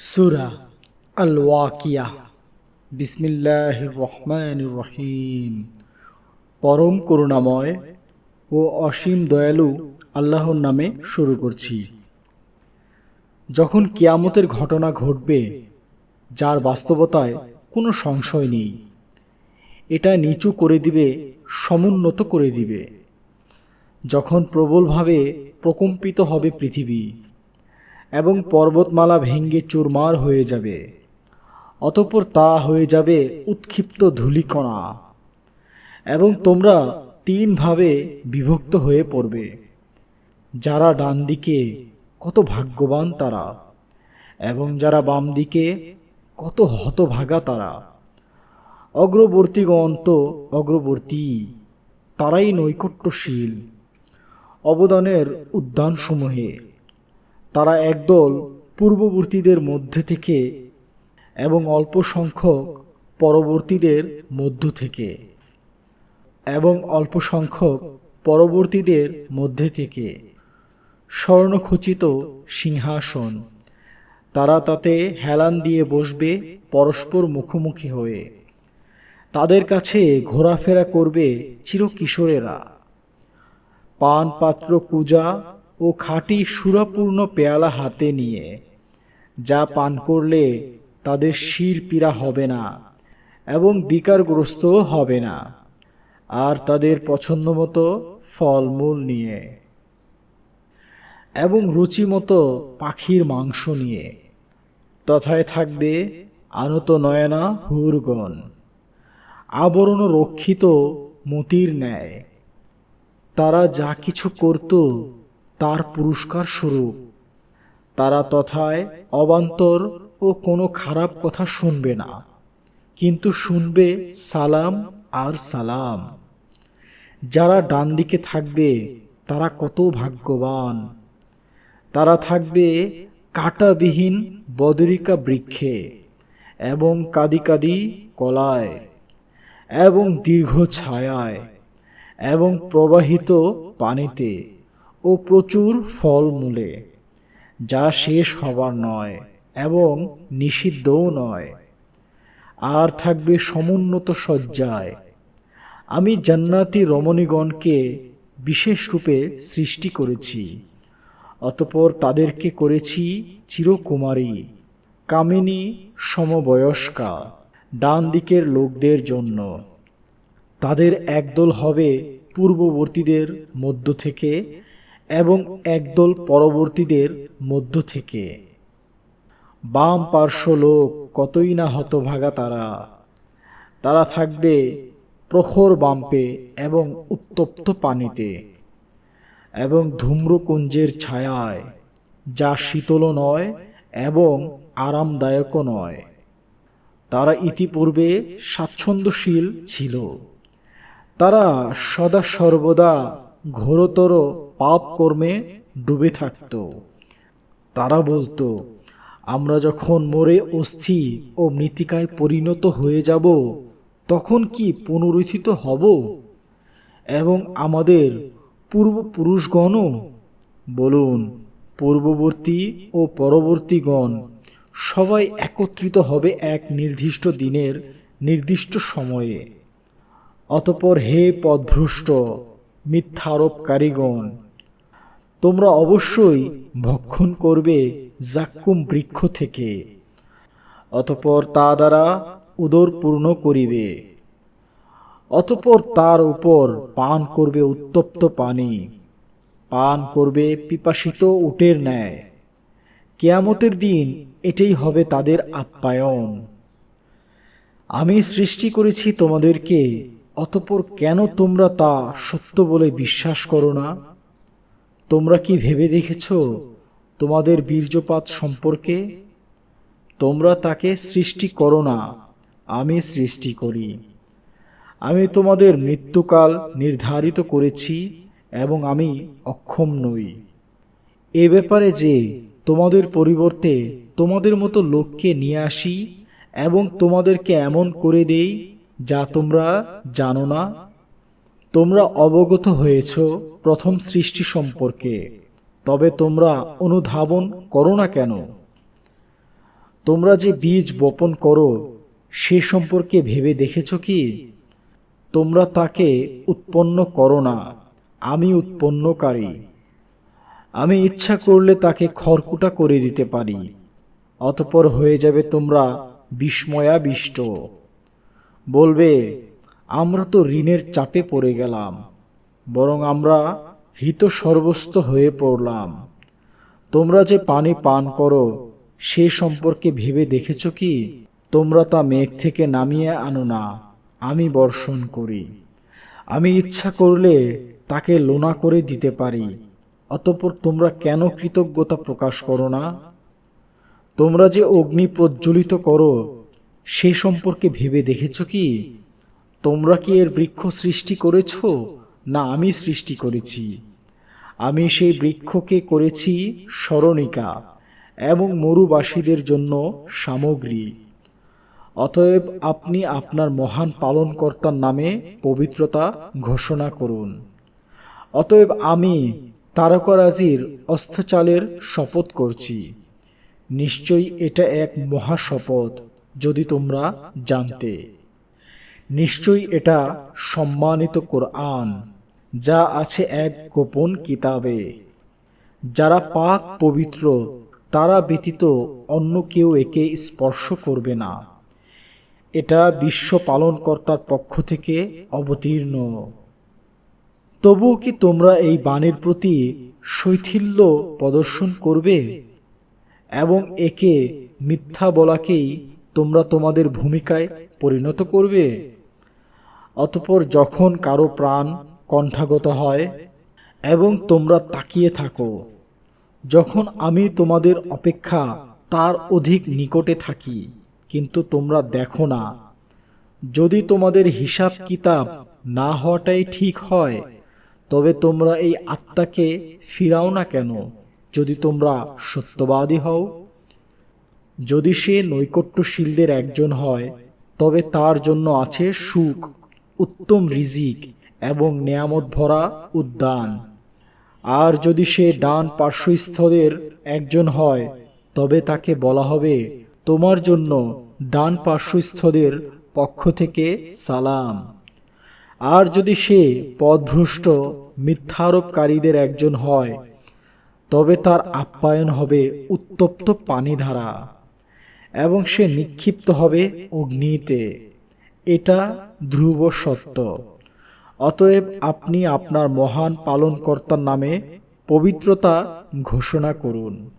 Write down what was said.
সুরা আল ওয়াকিয়া বিসমিল্লাহ রহমান রহিম পরম করুণাময় ও অসীম দয়ালু আল্লাহর নামে শুরু করছি। যখন কিয়ামতের ঘটনা ঘটবে, যার বাস্তবতায় কোনো সংশয় নেই, এটা নিচু করে দিবে, সমুন্নত করে দিবে। যখন প্রবলভাবে প্রকম্পিত হবে পৃথিবী এবং পর্বতমালা ভেঙ্গে চুরমার হয়ে যাবে। অতঃপর তা হয়ে যাবে উৎক্ষিপ্ত ধূলিকণা। এবং তোমরা তিনভাবে বিভক্ত হয়ে পড়বে। যারা ডান দিকে কত ভাগ্যবান তারা, এবং যারা বাম দিকে কত হতভাগা তারা। অগ্রবর্তীগণ তো অগ্রবর্তী, তারাই নৈকট্যশীল। অবদানের উদ্যানসমূহে তারা একদল পূর্ববর্তীদের মধ্যে থেকে এবং অল্প সংখ্যক পরবর্তীদের মধ্য থেকে এবং অল্প সংখ্যক পরবর্তীদের মধ্যে থেকে স্বর্ণখচিত সিংহাসন। তারা তাতে হেলান দিয়ে বসবে পরস্পর মুখোমুখি হয়ে। তাদের কাছে ঘোরাফেরা করবে চিরকিশোরেরা। পান পাত্র পূজা ও খাঁটি সুরাপূর্ণ পেয়ালা হাতে নিয়ে, যা পান করলে তাদের শির পীড়া হবে না এবং বিকারগ্রস্ত হবে না। আর তাদের পছন্দ মতো ফলমূল নিয়ে এবং রুচিমতো পাখির মাংস নিয়ে। তথায় থাকবে আনত নয়না হুরগণ। আবরণ রক্ষিত মতির ন্যায়। তারা যা কিছু করত তার পুরস্কার স্বরূপ তারা তথায় অবান্তর ও কোনো খারাপ কথা শুনবে না, কিন্তু শুনবে সালাম আর সালাম। যারা ডান দিকে থাকবে, তারা কত ভাগ্যবান। তারা থাকবে কাঁটাবিহীন বদরিকা বৃক্ষে এবং কাদি কাদি কলায় এবং দীর্ঘ ছায়ায় এবং প্রবাহিত পানিতে। ও প্রচুর ফলমূলে যা শেষ হবার নয় এবং নিষিদ্ধও নয়। আর থাকবে সমুন্নত সজ্জায় আমি জান্নাতি রমণীগণকে বিশেষ রূপে সৃষ্টি করেছি, অতপর তাদেরকে করেছি চিরকুমারী, কামিনী সমবয়স্কা ডান দিকের লোকদের জন্য। তাদের একদল হবে পূর্ববর্তীদের মধ্য থেকে এবং একদল পরবর্তীদের মধ্য থেকে। বাম পার্শ্ব লোক কতই না হতভাগা তারা। তারা থাকবে প্রখর বাম্পে এবং উত্তপ্ত পানিতে এবং ধূম্রকুঞ্জের ছায়ায়, যা শীতল নয় এবং আরামদায়কও নয়। তারা ইতিপূর্বে স্বাচ্ছন্দ্যশীল ছিল। তারা সদা সর্বদা ঘোরতর পাপ কর্মে ডুবে থাকত। তারা বলতো, আমরা যখন মরে অস্থি ও মৃত্তিকায় পরিণত হয়ে যাব, তখন কি পুনরুত্থিত হব? এবং আমাদের পূর্বপুরুষগণও? বলুন, পূর্ববর্তী ও পরবর্তীগণ সবাই একত্রিত হবে এক নির্দিষ্ট দিনের নির্দিষ্ট সময়ে। অতপর হে পদভ্রষ্ট মিথ্যারোপকারীগণ। তোমরা অবশ্যই ভক্ষণ করবে জাক্কুম বৃক্ষ থেকে, অতপর তা দ্বারা উদর পূর্ণ করিবে। অতপর তার উপর পান করবে উত্তপ্ত পানি। পান করবে পিপাসিত উটের ন্যায়। কেয়ামতের দিন এটাই হবে তাদের আপ্যায়ন। আমি সৃষ্টি করেছি তোমাদেরকে অতপর কেন তোমরা তা সত্য বলে বিশ্বাস করো না? তোমরা কি ভেবে দেখেছ তোমাদের বীর্যপাত সম্পর্কে? তোমরা তাকে সৃষ্টি করো না, আমি সৃষ্টি করি। আমি তোমাদের মৃত্যুকাল নির্ধারিত করেছি এবং আমি অক্ষম নই। এ ব্যাপারে যে তোমাদের পরিবর্তে তোমাদের মতো লোককে নিয়ে আসি এবং তোমাদেরকে এমন করে দেই যা তোমরা জানো না? তোমরা অবগত হয়েছ প্রথম সৃষ্টি সম্পর্কে। তবে তোমরা অনুধাবন করো না কেন? তোমরা যে বীজ বপন করো, সে সম্পর্কে ভেবে দেখেছ কি? তোমরা তাকে উৎপন্ন করো না। আমি উৎপন্নকারী। আমি ইচ্ছা করলে তাকে খড়কুটা করে দিতে পারি। অতপর হয়ে যাবে তোমরা বিস্ময়াবিষ্ট। বলবে, আমরা তো ঋণের চাপে পড়ে গেলাম, বরং আমরা হৃত সর্বস্ত হয়ে পড়লাম। তোমরা যে পানি পান করো, সে সম্পর্কে ভেবে দেখেছ কি? তোমরা তা মেঘ থেকে নামিয়ে আনো না, আমি বর্ষণ করি। আমি ইচ্ছা করলে তাকে লোনা করে দিতে পারি, অতপর তোমরা কেন কৃতজ্ঞতা প্রকাশ করো না? তোমরা যে অগ্নি প্রজ্বলিত করো সে সম্পর্কে ভেবে দেখেছ কি? তোমরা কি এর বৃক্ষ সৃষ্টি করেছ? না, আমি সৃষ্টি করেছি। আমি সেই বৃক্ষকে করেছি স্মরণিকা এবং মরুবাসীদের জন্য সামগ্রী। অতএব আপনি আপনার মহান পালনকর্তার নামে পবিত্রতা ঘোষণা করুন। অতএব আমি তারকারাজির অস্ত্রচালের শপথ করছি। নিশ্চয়ই এটা এক মহাশপথ। যদি তোমরা জানতে। নিশ্চয়ই এটা সম্মানিত কোরআন, যা আছে এক গোপন কিতাবে। যারা পাক পবিত্র, তারা ব্যতীত অন্য কেউ একে স্পর্শ করবে না। এটা বিশ্ব পালনকর্তার পক্ষ থেকে অবতীর্ণ। তবুও কি তোমরা এই বাণীর প্রতি শৈথিল্য প্রদর্শন করবে? এবং একে মিথ্যা বলাকেই তোমরা তোমাদের ভূমিকায় পরিণত করবে। অতপর যখন কারও প্রাণ কণ্ঠাগত হয় এবং তোমরা তাকিয়ে থাকো, যখন আমি তোমাদের অপেক্ষা তার অধিক নিকটে থাকি, কিন্তু তোমরা দেখো না, যদি তোমাদের হিসাব কিতাব না হওয়াটাই ঠিক হয়, তবে তোমরা এই আত্মাকে ফিরাও না কেন, যদি তোমরা সত্যবাদী হও। যদি সে নৈকট্যশীলদের একজন হয়, তবে তার জন্য আছে সুখ, উত্তম রিজিক এবং নেয়ামত ভরা উদ্যান। আর যদি সে ডান পার্শ্বস্থদের একজন হয়, তবে তাকে বলা হবে, তোমার জন্য ডান পার্শ্বস্থদের পক্ষ থেকে সালাম। আর যদি সে পদভ্রষ্ট মিথ্যারোপকারীদের একজন হয়, তবে তার আপ্যায়ন হবে উত্তপ্ত পানিধারা। এবং সে নিক্ষিপ্ত হবে অগ্নিতে। এটা ধ্রুব সত্য। অতএব আপনি আপনার মহান পালনকর্তার নামে পবিত্রতা ঘোষণা করুন।